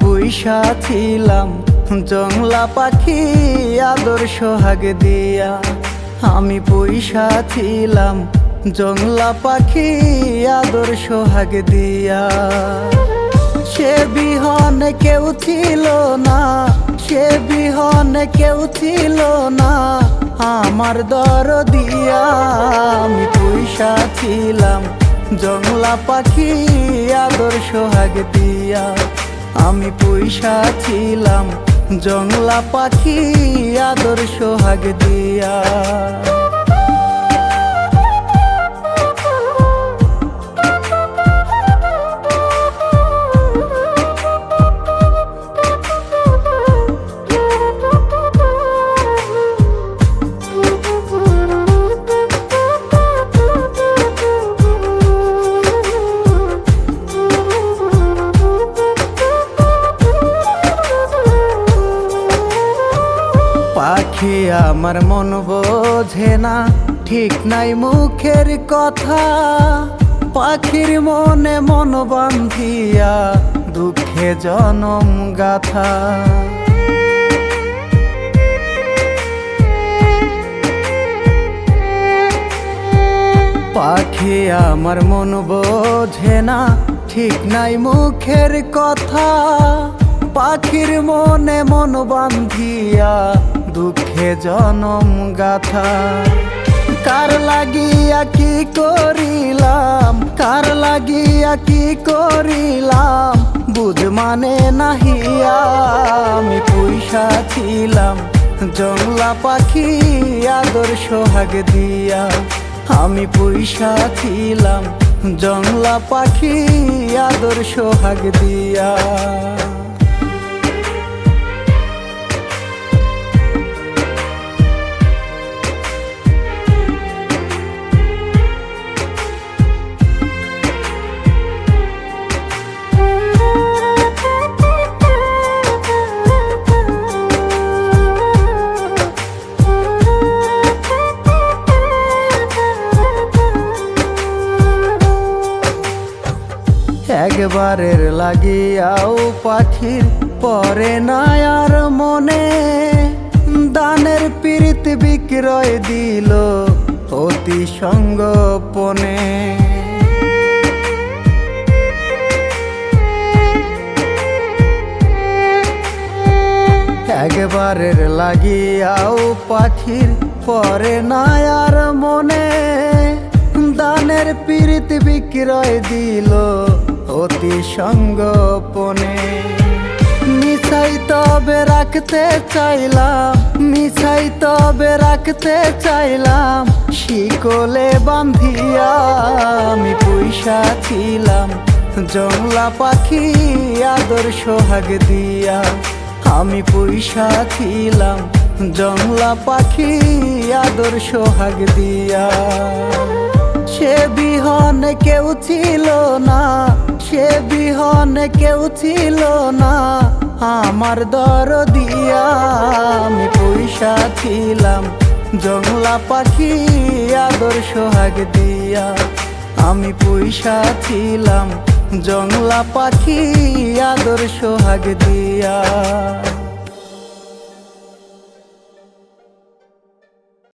পয়সা ছিলাম, জংলা পাখি আদর্শ হাগে দিয়া। আমি পয়সা ছিলাম, জংলা পাখি আদর্শ হাগে দিয়া। সে বিহনে কেউ ছিল না, সে বিহনে কেউ ছিল না, আমার দর দিয়া। আমি পয়সা ছিলাম, জংলা পাখি আদর্শ হাগ দিয়া। আমি পয়সা ছিলাম জংলা পাখি আদর্শ হাগ দিয়া। পাখি আমার মন বোঝে না, ঠিক নাই মুখের কথা। পাখির মনে মন বান্ধিয়া দুঃখে জনম গাথা। পাখি আমার মন বোঝে না, ঠিক নাই মুখের কথা। পাখির মনে মন বান্ধিয়া দুঃখে জনম গাথা। কার লাগিয়া কি করিলাম? কার লাগিয়া কি করিলাম? বুঝ মানে নাহিয়া আমি পয়সা ছিলাম। জংলা পাখি আদর্শ হাগ দিয়া, আমি পয়সা ছিলাম। জংলা পাখি আদর্শ হাগ দিয়া। একবারের লাগিয়াও পাখির পরে না আর মনে। দানের পীড়িত বিক্রয় দিল অতি সঙ্গপনে একবারের লাগিয়াও পাখির পরে না আর মনে। দানের পীড়িত বিক্রয় দিল অতি সঙ্গপনে। মিছাই তবে রাখতে চাইলাম মিছাই তবে রাখতে চাইলাম। শিকলে বান্ধিয়া আমি পয়সা ছিলাম, জংলা পাখি আদর্শ হাগ দিয়া। আমি পয়সা ছিলাম, জংলা পাখি আদর্শ হাগ দিয়া। সে বিহনে কেউ ছিল না সে বিহনে কেউ ছিল না। আমার দর দিয়া আমি পয়সা ছিলাম, জংলা পাখি আদর্শ হাগ দিয়া। আমি পয়সা ছিলাম, জংলা পাখি আদর্শ হাগ দিয়া।